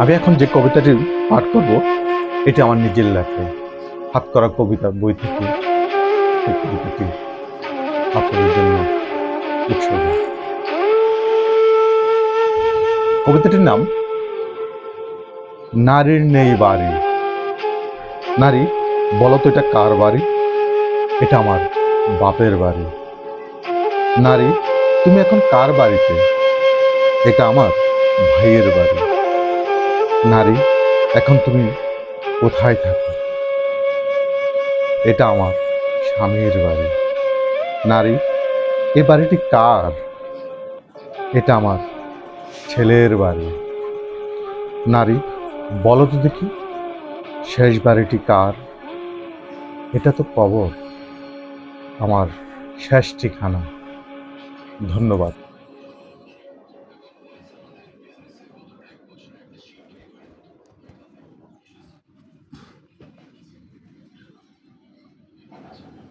আমি এখন যে কবিতাটি পাঠ করব, এটা আমার নিজের লেখা। হাত করা কবিতা বই থেকে আপনাদের জন্য উৎসর্গ। কবিতাটির নাম, নারীর নেই বাড়ি। নারী, বলো তো এটা কার বাড়ি? এটা আমার বাপের বাড়ি। নারী, তুমি এখন কার বাড়িতে? এটা আমার ভাইয়ের বাড়ি। নারী, এখন তুমি কোথায় থাকো এটা আমার স্বামীর বাড়ি। নারী, এ বাড়িটি কার? এটা আমার ছেলের বাড়ি। নারী, বলো তো দেখি, শেষ বাড়িটি কার? এটা তো কবর, আমার শেষ ঠিকানা। ধন্যবাদ। আসবে না